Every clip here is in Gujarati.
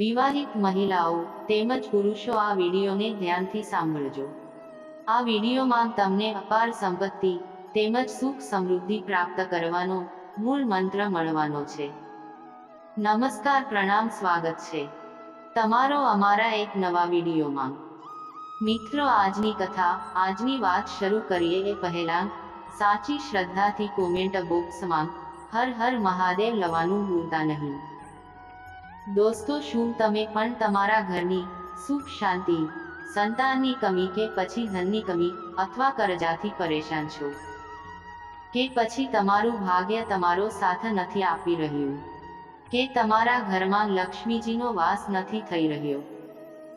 વિવાહિત મહિલાઓ તેમજ પુરુષો આ વિડીયોને ધ્યાનથી સાંભળજો. આ વિડીયોમાં તમને અપાર સંપત્તિ તેમજ સુખ સમૃદ્ધિ પ્રાપ્ત કરવાનો મૂળ મંત્ર મળવાનો છે. નમસ્કાર, પ્રણામ, સ્વાગત છે. તમારો અમારા એક નવા વિડીયોમાં. મિત્રો, આજની કથા, આજની વાત શરૂ કરીએ એ પહેલા સાચી શ્રદ્ધાથી કોમેન્ટ બોક્સમાં હર હર મહાદેવ લવાનું ભૂલતા નહીં. દોસ્તો શું તમે પણ તમારા ઘરની સુખ શાંતિ, સંતાનની કમી કે પછી ધનની કમી અથવા કરજાથી પરેશાન છો? કે પછી તમારું ભાગ્ય તમારો સાથ નથી આપી રહ્યું? કે તમારા ઘરમાં લક્ષ્મીજીનો વાસ નથી થઈ રહ્યો?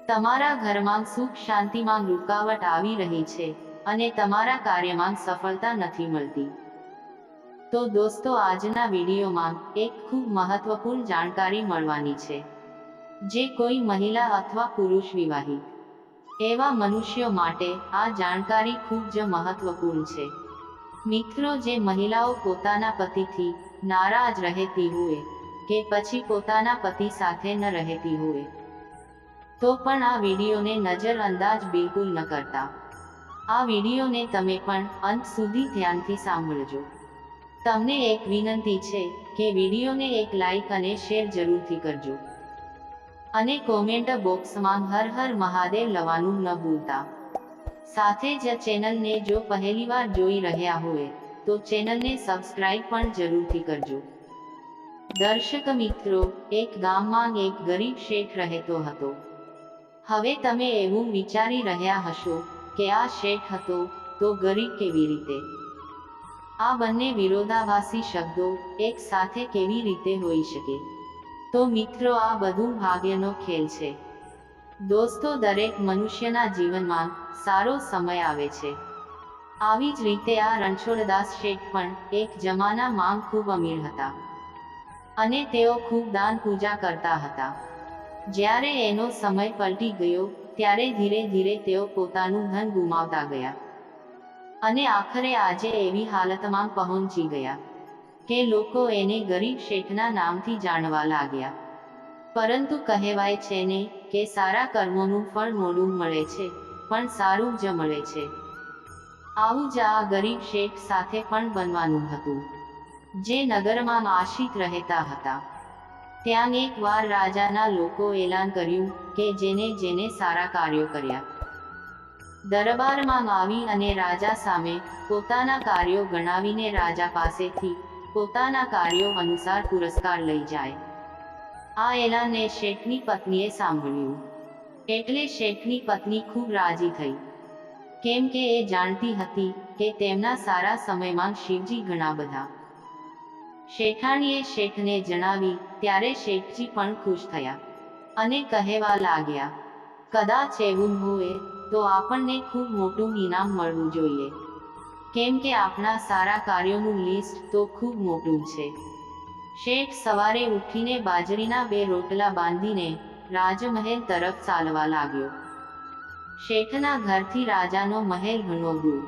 તમારા ઘરમાં સુખ શાંતિમાં રૂકાવટ આવી રહી છે અને તમારા કાર્યમાં સફળતા નથી મળતી. તો દોસ્તો, આજના વિડીયોમાં એક ખૂબ મહત્વપૂર્ણ જાણકારી મળવાની છે. જે કોઈ મહિલા અથવા પુરુષ વિવાહિત એવા મનુષ્યો માટે આ જાણકારી ખૂબ જ મહત્વપૂર્ણ છે. મિત્રો, જે મહિલાઓ પોતાના પતિથી નારાજ રહેતી હોય કે પછી પોતાના પતિ સાથે ન રહેતી હોય, તો પણ આ વિડીયોને નજરઅંદાજ બિલકુલ ન કરતા. આ વિડીયોને તમે પણ અંત સુધી ધ્યાનથી સાંભળજો. તમને એક વિનંતી છે કે વિડીયોને એક લાઈક અને શેર જરૂરથી કરજો. અને કોમેન્ટ બોક્સમાં હર હર મહાદેવ લવાનું ન ભૂલતા. સાથે જ ચેનલને જો પહેલીવાર જોઈ રહ્યા હોય, તો ચેનલને સબસ્ક્રાઇબ પણ જરૂરથી કરજો. દર્શક મિત્રો, એક ગામમાં એક ગરીબ શેઠ રહેતો હતો. હવે તમે એવું વિચારી રહ્યા હશો કે આ શેઠ હતો તો ગરીબ કેવી રીતે? આ બંને વિરોધાભાસી શબ્દો એક સાથે કેવી રીતે હોઈ શકે? તો મિત્રો, આ બધું ભાગ્યનો ખેલ છે. દોસ્તો, દરેક મનુષ્યના જીવનમાં સારો સમય આવે છે. આવી જ રીતે આ રણછોડદાસ શેઠ પણ એક જમાનામાં ખૂબ અમીર હતા. અને તેઓ ખૂબ દાન પૂજા કરતા હતા. જ્યારે એનો સમય પલટી ગયો, ત્યારે ધીરે ધીરે તેઓ પોતાનું ધન ગુમાવતા ગયા. અને આખરે આજે એવી હાલતમાં પહોંચી ગયા કે લોકો એને ગરીબ શેઠના નામથી જાણવા લાગ્યા. પરંતુ કહેવાય છે ને કે સારા કર્મોનું ફળ મોડું મળે છે, પણ સારું જ મળે છે. આવું જ આ ગરીબ શેઠ સાથે પણ બનવાનું હતું, જે નગરમાં આશિત રહેતા હતા. ત્યાં એકવાર રાજાના લોકો એલાન કર્યું કે જેને જેને સારા કાર્યો કર્યા. દરબારમાં આવી અને રાજા સામે પોતાના કાર્યો ગણાવીને રાજા પાસેથી પોતાના કાર્યો અનુસાર પુરસ્કાર લઈ જાય. આ એલાને શેઠની પત્નીએ સાંભળ્યું. એટલે શેઠની પત્ની ખૂબ રાજી થઈ. કેમ કે એ જાણતી હતી કે તેમના સારા સમયમાં શિવજી ઘણા બધા. શેઠાણીએ શેઠને જણાવી ત્યારે શેઠજી પણ ખુશ થયા અને કહેવા લાગ્યા, કદાચ એવું હોય તો આપણને ખૂબ મોટું ઇનામ મળવું જોઈએ. કેમ કે આપણા સારા કાર્યોનું લિસ્ટ તો ખૂબ મોટું છે. શેઠ સવારે ઉઠીને બાજરીના બે રોટલા બાંધીને રાજમહેલ તરફ ચાલવા લાગ્યો. શેઠના ઘરથી રાજાનો મહેલ ઘણો દૂર.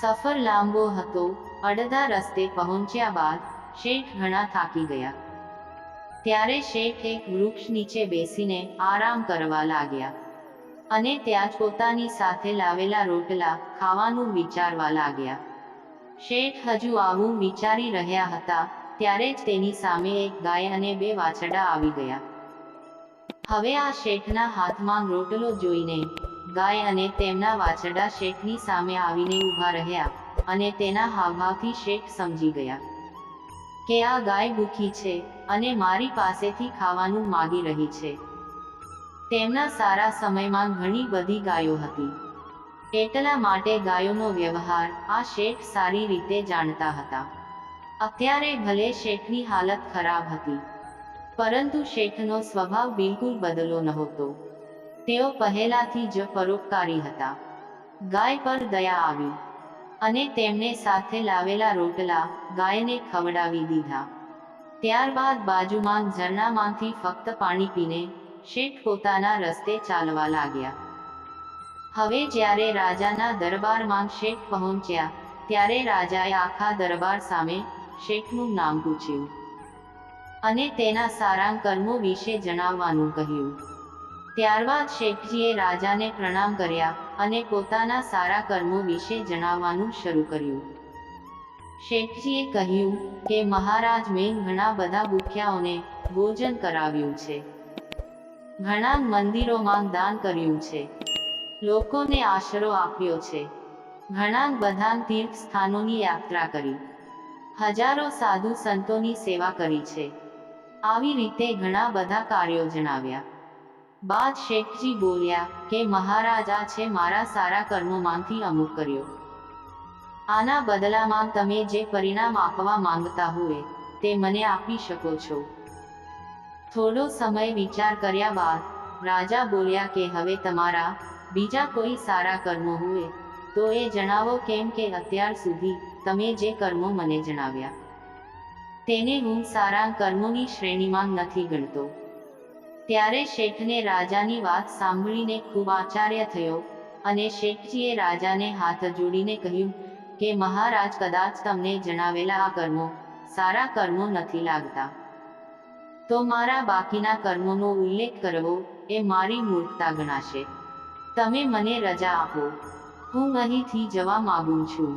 સફર લાંબો હતો, અડધા રસ્તે પહોંચ્યા બાદ શેઠ ઘણા થાકી ગયા. ત્યારે શેઠ એક વૃક્ષ નીચે બેસીને આરામ કરવા લાગ્યા. અને ત્યાં પોતાની સાથે લાવેલા રોટલા ખાવાનું વિચારવા લાગ્યા. શેઠ હજુ આવું વિચારી રહ્યા હતા, ત્યારે જ તેની સામે એક ગાય અને બે વાછડા આવી ગયા. હવે આ શેઠના હાથમાં રોટલો જોઈને, ગાય અને તેમના વાછડા શેઠની સામે આવીને ઊભા રહ્યા અને તેના હાવભાવથી શેઠ સમજી ગયા કે આ ગાય ભૂખી છે અને મારી પાસેથી ખાવાનું માગી રહી છે. તેમના સારા સમયમાં ઘણી બધી ગાયો હતી. એટલા માટે ગાયોનો વ્યવહાર આ શેઠ સારી રીતે જાણતા હતા. અત્યારે ભલે શેઠની હાલત ખરાબ હતી, પરંતુ શેઠનો સ્વભાવ બિલકુલ બદલો નહોતો. તેઓ પહેલાથી જ પરોપકારી હતા. ગાય પર દયા આવી અને તેમને સાથે લાવેલા રોટલા ગાયને ખવડાવી દીધા. ત્યારબાદ બાજુમાં ઝરણામાંથી ફક્ત પાણી પીને શેઠ પોતાના રસ્તે ચાલવા લાગ્યા. હવે જ્યારે રાજાના દરબારમાં શેઠ પહોંચ્યા, ત્યારે રાજાએ આખા દરબાર સામે શેઠનું નામ પૂછ્યું અને તેના સારા કર્મો વિશે જણાવવાનું કહ્યું. ત્યારબાદ શેઠજીએ રાજાને પ્રણામ કર્યા અને પોતાના સારા કર્મો વિશે જણાવવાનું શરૂ કર્યું. શેઠજીએ કહ્યું કે મહારાજ મેં ઘણા બધા ભૂખ્યાઓને ભોજન કરાવ્યું છે. ઘણા મંદિરોમાં દાન કર્યું છે. લોકોને આશરો આપ્યો છે. ઘણા બધા તીર્થ સ્થાનોની યાત્રા કરી. હજારો સાધુ સંતોની સેવા કરી છે. આવી રીતે ઘણા બધા કાર્યો જણાવ્યા. બાદ શેઠજી બોલ્યા કે મહારાજ છે મારા સારા કર્મોમાંથી અમુક કર્યો. આના બદલામાં તમે જે પરિણામ આપવા માંગતા હોય, તે મને આપી શકો છો. થોડો સમય વિચાર કર્યા બાદ, રાજા બોલ્યા કે હવે તમારા બીજા કોઈ સારા કર્મો હોય તો એ જણાવો કેમ કે અત્યાર સુધી તમે જે કર્મો મને જણાવ્યા. તેને હું સારા કર્મોની શ્રેણીમાં નથી ગણતો. ત્યારે શેઠને રાજાની વાત સાંભળીને ખૂબ આચાર્ય થયો અને શેઠજીએ રાજાને હાથ જોડીને કહ્યું કે મહારાજ કદાચ તમને જણાવેલા આ કર્મો સારા કર્મો નથી લાગતા. તો મારા બાકીના કર્મોનો ઉલ્લેખ કરવો એ મારી મૂર્ખતા ગણાશે. તમે મને રજા આપો. હું અહીંથી જવા માંગુ છું.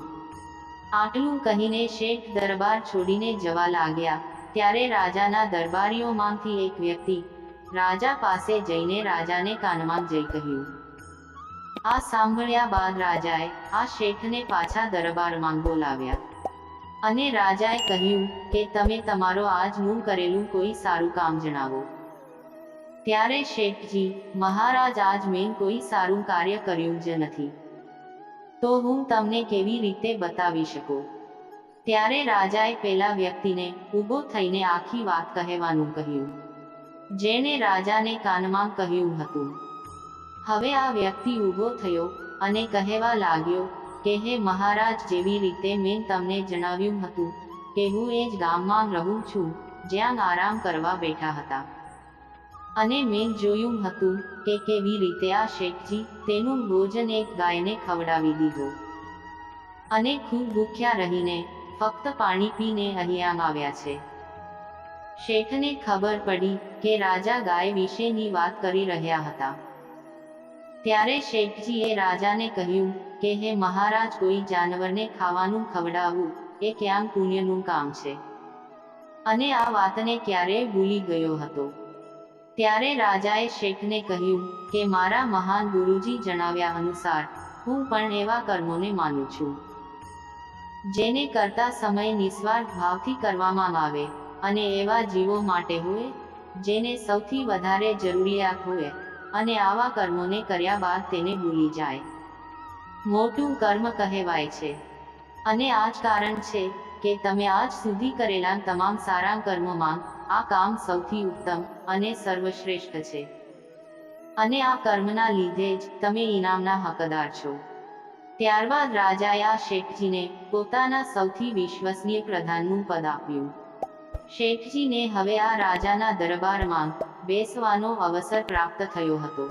આટલું કહીને શેઠ દરબાર છોડીને જવા લાગ્યા, ત્યારે રાજાના દરબારીઓમાંથી એક વ્યક્તિ રાજા પાસે જઈને રાજાને કાનમાં જઈ કહ્યું. આ સાંભળ્યા બાદ રાજાએ આ શેઠને પાછા દરબારમાં બોલાવ્યા. અને રાજાએ કહ્યું કે તમે તમારો આજનું કરેલું કોઈ સારું કામ જણાવો. ત્યારે શેઠજી, મહારાજ આજ મેં કોઈ સારું કાર્ય કર્યું જ નથી. તો હું તમને કેવી રીતે બતાવી શકું? ત્યારે રાજાએ પેલા વ્યક્તિને ઊભો થઈને આખી વાત કહેવાનું કહ્યું. જેને રાજાને કાનમાં કહ્યું હતું, હવે આ વ્યક્તિ ઊભો થયો અને કહેવા લાગ્યો કે હે મહારાજ જેવી રીતે મેં તમને જણાવ્યું હતું કે હું એ જ ગામમાં રહું છું, જ્યાં આરામ કરવા બેઠા હતા. અને મેં જોયું હતું કે કેવી રીતે આ શેઠજી તેનું ભોજન એક ગાયને ખવડાવી દીધું. અને ખૂબ ભૂખ્યા રહીને ફક્ત પાણી પીને અહીંયા આવ્યા છે. શેઠને ખબર પડી કે રાજા ગાય વિશેની વાત કરી રહ્યા હતા. ત્યારે શેઠજીએ રાજાને કહ્યું કે, હે મહારાજ, કોઈ જાનવરને ખાવાનું ખવડાવવું એ ક્યાં પુણ્યનું કામ છે? અને આ વાતને ક્યારેય ભૂલી ગયો હતો. ત્યારે રાજાએ શેઠને કહ્યું કે, મારા મહાન ગુરુજી જણાવ્યા અનુસાર, હું પણ એવા કર્મોને માનું છું, જેને કરતા સમય નિસ્વાર્થ ભાવથી કરવામાં આવે અને એવા જીવો માટે હોય, જેને સૌથી વધારે જરૂરિયાત હોય અને આવા કર્મોને કર્યા બાદ તેને ભૂલી જાય. મોટું કર્મ કહેવાય છે. અને આ જ કારણ છે કે તમે આજ સુધી કરેલા તમામ સારા કર્મોમાં આ કામ સૌથી ઉત્તમ અને સર્વશ્રેષ્ઠ છે. અને આ કર્મના લીધે જ તમે ઇનામના હકદાર છો. ત્યારબાદ રાજાએ આ શેઠજીને પોતાના સૌથી વિશ્વસનીય પ્રધાનનું પદ આપ્યું. શેઠજીને હવે આ રાજાના દરબારમાં બેસવાનો અવસર પ્રાપ્ત થયો હતો.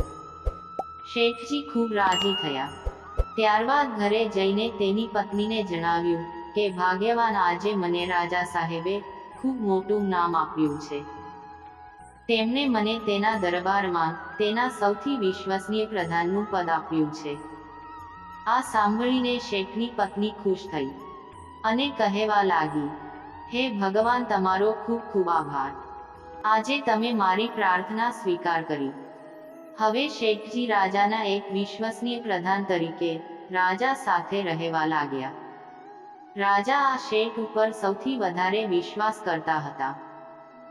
શેઠજી ખૂબ રાજી થયા. ત્યારબાદ ઘરે જઈને તેની પત્નીને જણાવ્યું કે, ભાગ્યવાન, આજે મને રાજા સાહેબે ખૂબ મોટું નામ આપ્યું છે. તેમણે મને તેના દરબારમાં તેના સૌથી વિશ્વસનીય પ્રધાનનું પદ આપ્યું છે. આ સાંભળીને શેઠની પત્ની ખુશ થઈ અને કહેવા લાગી, હે ભગવાન, તમારો ખૂબ ખૂબ આભાર. આજે તમે મારી પ્રાર્થના સ્વીકાર કરી. હવે શેઠજી રાજાના એક વિશ્વસનીય પ્રધાન તરીકે રાજા સાથે રહેવા લાગ્યા. રાજા આ શેઠ ઉપર સૌથી વધારે વિશ્વાસ કરતા હતા.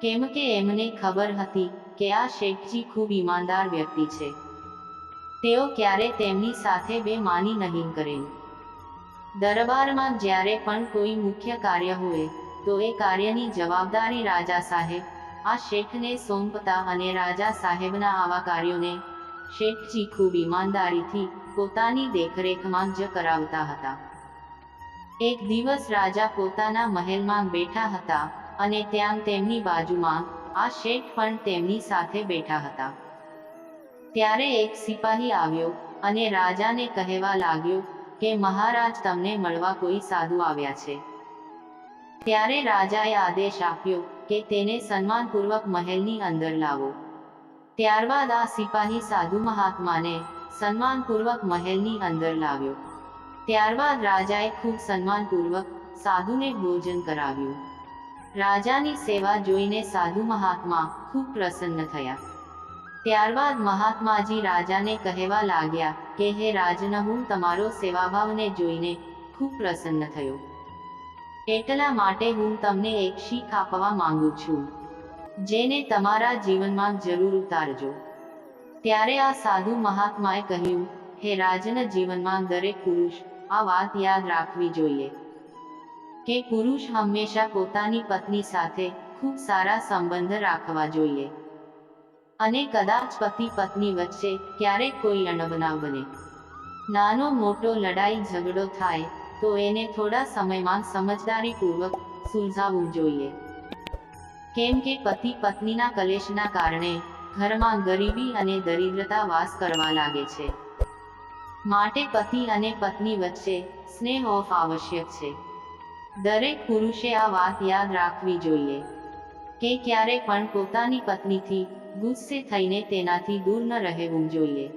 કેમ કે એમને ખબર હતી કે આ શેઠજી ખૂબ ઈમાનદાર વ્યક્તિ છે. તેઓ ક્યારે તેમની સાથે બેમાની નહીં કરે. દરબારમાં જ્યારે પણ કોઈ મુખ્ય કાર્ય હોય, તો એ કાર્યની જવાબદારી રાજા સાહેબ આ શેઠને સોંપતા અને રાજા સાહેબના આવા કાર્યોને શેઠજી ખૂબ ઈમાનદારીથી પોતાની દેખરેખમાં જ કરાવતા હતા. એક દિવસ રાજા પોતાના મહેલમાં બેઠા હતા અને ત્યાં તેમની બાજુમાં આ શેઠ પણ તેમની સાથે બેઠા હતા. ત્યારે એક સિપાહી આવ્યો અને રાજાને કહેવા લાગ્યો કે, મહારાજ, તમને મળવા કોઈ સાધુ આવ્યા છે. ત્યારે રાજાએ આદેશ આપ્યો કે તેને સન્માનપૂર્વક મહેલની અંદર લાવો. ત્યારબાદ આ સિપાહી સાધુ મહાત્માને સન્માનપૂર્વક મહેલની અંદર લાવ્યો. ત્યારબાદ રાજાએ ખૂબ સન્માનપૂર્વક સાધુને ભોજન કરાવ્યું. રાજાની સેવા જોઈને સાધુ મહાત્મા ખૂબ પ્રસન્ન થયા. ત્યારબાદ મહાત્માજી રાજાને કહેવા લાગ્યા કે, હે રાજન હું તમારો સેવાભાવને જોઈને ખૂબ પ્રસન્ન થયો. એટલા માટે હું તમને એક શીખ આપવા માંગુ છું. જેને તમારા જીવનમાં જરૂર ઉતારજો. ત્યારે આ સાધુ મહાત્માએ કહ્યું, હે રાજના જીવનમાં દરેક પુરુષ, આ વાત યાદ રાખવી જોઈએ. કે પુરુષ હંમેશા પોતાની પત્ની સાથે ખૂબ સારા સંબંધ રાખવા જોઈએ. અને કદાચ પતિ પત્ની વચ્ચે ક્યારેક કોઈ અણબનાવ બને. નાનો મોટો લડાઈ ઝઘડો થાય તો એને થોડા સમયમાં સમજદારીપૂર્વક સુલઝાવવું જોઈએ. કેમ કે પતિ પત્નીના કલેશના કારણે ઘરમાં ગરીબી અને દરિદ્રતા વાસ કરવા લાગે છે. માટે પતિ અને પત્ની વચ્ચે સ્નેહ ઓફ આવશ્યક છે. દરેક પુરુષે આ વાત યાદ રાખવી જોઈએ કે ક્યારે પણ પોતાની પત્નીથી ગુસ્સે થઈને તેનાથી દૂર ન રહેવું જોઈએ.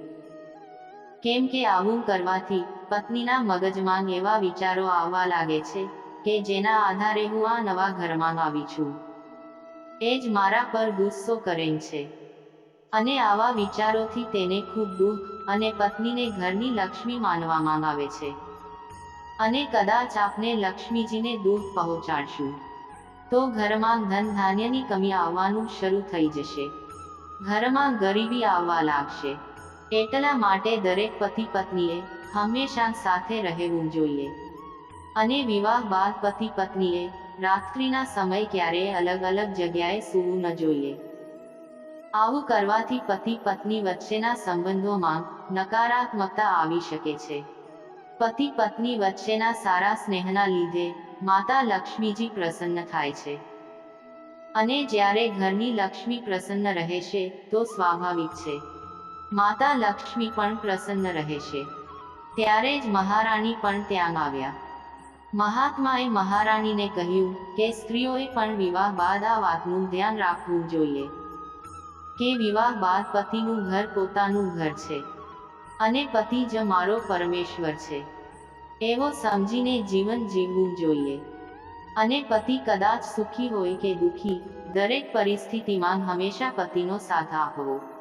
કેમ કે આવું કરવાથી પત્નીના મગજમાં એવા વિચારો આવવા લાગે છે કે જેના આધારે હું આ નવા ઘરમાં આવી છું. એ જ મારા પર ગુસ્સો કરે છે. અને આવા વિચારોથી તેને ખૂબ દુઃખ અને પત્નીને ઘરની લક્ષ્મી માનવામાં આવે છે. અને કદાચ આપને લક્ષ્મીજીને દુઃખ પહોંચાડશું. તો ઘરમાં ધન ધાન્યની કમી આવવાનું શરૂ થઈ જશે. ઘરમાં ગરીબી આવવા લાગશે. એટલા માટે દરેક પતિ પત્નીએ હંમેશા સાથે રહેવું જોઈએ. અને વિવાહ બાદ પતિ પત્નીએ રાત્રિના સમય ક્યારેય અલગ અલગ જગ્યાએ સૂવું ન જોઈએ. આવું કરવાથી પતિ પત્ની વચ્ચેના સંબંધોમાં નકારાત્મકતા આવી શકે છે. પતિ પત્ની વચ્ચેના સારા સ્નેહના લીધે માતા લક્ષ્મીજી પ્રસન્ન થાય છે. અને જ્યારે ઘરની લક્ષ્મી પ્રસન્ન રહેશે તો સ્વાભાવિક છે. માતા લક્ષ્મી પણ પ્રસન્ન રહેશે ત્યારે જ મહારાણી પણ ત્યાં આવ્યા. મહાત્માએ મહારાણીને કહ્યું કે સ્ત્રીઓએ પણ વિવાહ બાદ આ વાતનું ધ્યાન રાખવું જોઈએ. કે વિવાહ બાદ પતિનું ઘર પોતાનું ઘર છે અને પતિ જ મારો પરમેશ્વર છે. એવો સમજીને જીવન જીવવું જોઈએ. અને પતિ કદાચ સુખી હોય કે દુઃખી, દરેક પરિસ્થિતિમાં હંમેશા પતિનો સાથ આપવો.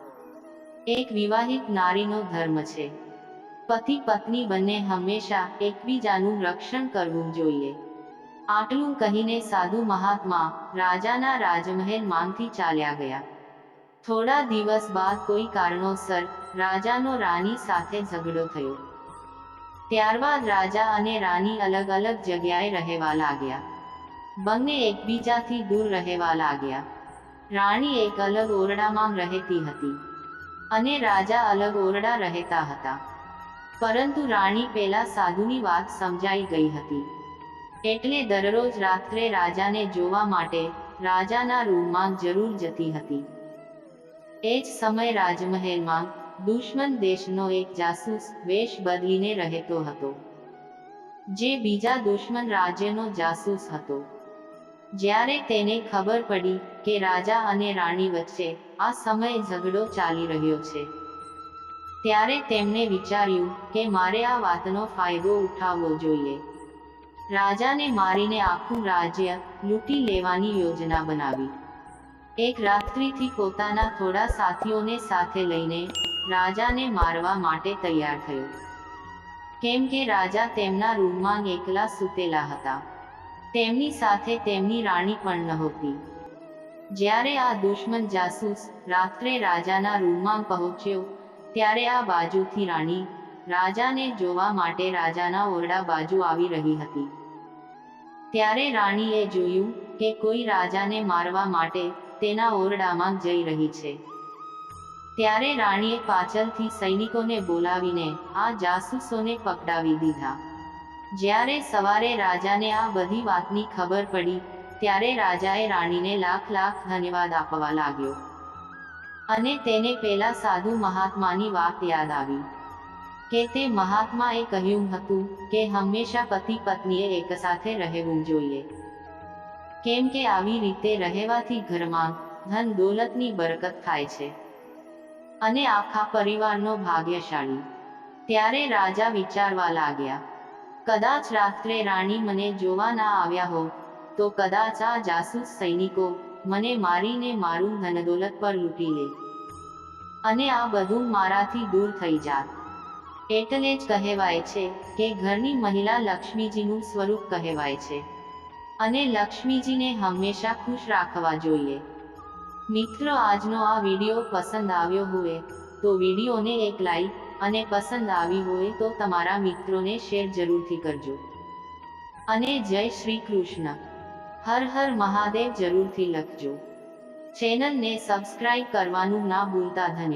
એક વિવાહિત નારીનો ધર્મ છે. પતિ પત્ની બંને હંમેશા એકબીજાનું રક્ષણ કરવું જોઈએ. આટલું કહીને સાધુ મહાત્મા રાજાના રાજમહેલમાંથી ચાલ્યા ગયા. થોડા દિવસ બાદ કોઈ કારણોસર રાજાનો રાણી સાથે ઝઘડો થયો. ત્યારબાદ રાજા અને રાણી અલગ અલગ જગ્યાએ રહેવા લાગ્યા. બંને એકબીજાથી દૂર રહેવા લાગ્યા. રાણી એક અલગ ઓરડામાં રહેતી હતી. અને રાજા અલગ ઓરડા રહેતા હતા. પરંતુ રાણી પેલા સાધુની વાત સમજાઈ ગઈ હતી. એટલે દરરોજ રાત્રે રાજાને જોવા માટે રાજાના રૂમમાં જરૂર જતી હતી. એ જ સમય રાજમહેલમાં દુશ્મન દેશનો એક જાસૂસ વેશ બદલીને રહેતો હતો. જે બીજા દુશ્મન રાજ્યનો જાસૂસ હતો. જ્યારે તેને ખબર પડી કે રાજા અને રાણી વચ્ચે આ સમયે ઝઘડો ચાલી રહ્યો છે. ત્યારે તેમણે વિચાર્યું કે મારે આ વાતનો ફાયદો ઉઠાવવો જોઈએ. રાજાને મારીને આખું રાજ્ય લૂંટી લેવાની યોજના બનાવી. એક રાત્રિથી પોતાના થોડા સાથીઓને સાથે લઈને રાજાને મારવા માટે તૈયાર થયો. કેમ કે રાજા તેમના રૂમમાં એકલા સૂતેલા હતા. તેમની સાથે તેમની રાણી પણ નહોતી. જ્યારે આ દુશ્મન જાસૂસ રાત્રે રાજાના રૂમમાં પહોંચ્યો, ત્યારે આ બાજુથી રાણી રાજાને જોવા માટે રાજાના ઓરડા બાજુ આવી રહી હતી. ત્યારે રાણીએ જોયું કે કોઈ રાજાને મારવા માટે તેના ઓરડામાં જઈ રહી છે. ત્યારે રાણીએ પાછળથી સૈનિકોને બોલાવીને આ જાસૂસોને પકડાવી દીધા. જ્યારે સવારે રાજાને આ બધી વાતની ખબર પડી ત્યારે રાજાએ રાણીને લાખ લાખ ધન્યવાદ આપવા લાગ્યો. અને તેને પેલા સાધુ મહાત્માની વાત યાદ આવી, કે તે મહાત્માએ કહ્યું હતું કે હંમેશા પતિ પત્નીએ એક સાથે રહેવું જોઈએ. કેમ કે આવી રીતે રહેવાથી ઘરમાં ધન દોલતની બરકત થાય છે. અને આખા પરિવારનો ભાગ્યશાળી. ત્યારે રાજા વિચારવા લાગ્યા, કદાચ રાત્રે રાણી મને જોવા ના આવ્યા હોત તો કદાચ આ જાસૂસ સૈનિકો મને મારીને મારું ધનદોલત પર લૂંટી લે. અને આ બધું મારાથી દૂર થઈ જાત. એટલે જ કહેવાય છે કે ઘરની મહિલા લક્ષ્મીજીનું સ્વરૂપ કહેવાય છે. અને લક્ષ્મીજીને હંમેશા ખુશ રાખવા જોઈએ. મિત્રો, આજનો આ વીડિયો પસંદ આવ્યો હોય તો વિડીયોને એક લાઈક અને પસંદ આવી હોય તો તમારા મિત્રોને શેર જરૂરથી કરજો. અને જય શ્રી કૃષ્ણ. હર હર મહાદેવ જરૂરથી લખજો. ચેનલને સબસ્ક્રાઇબ કરવાનું ના ભૂલતા ધન્યવાદ.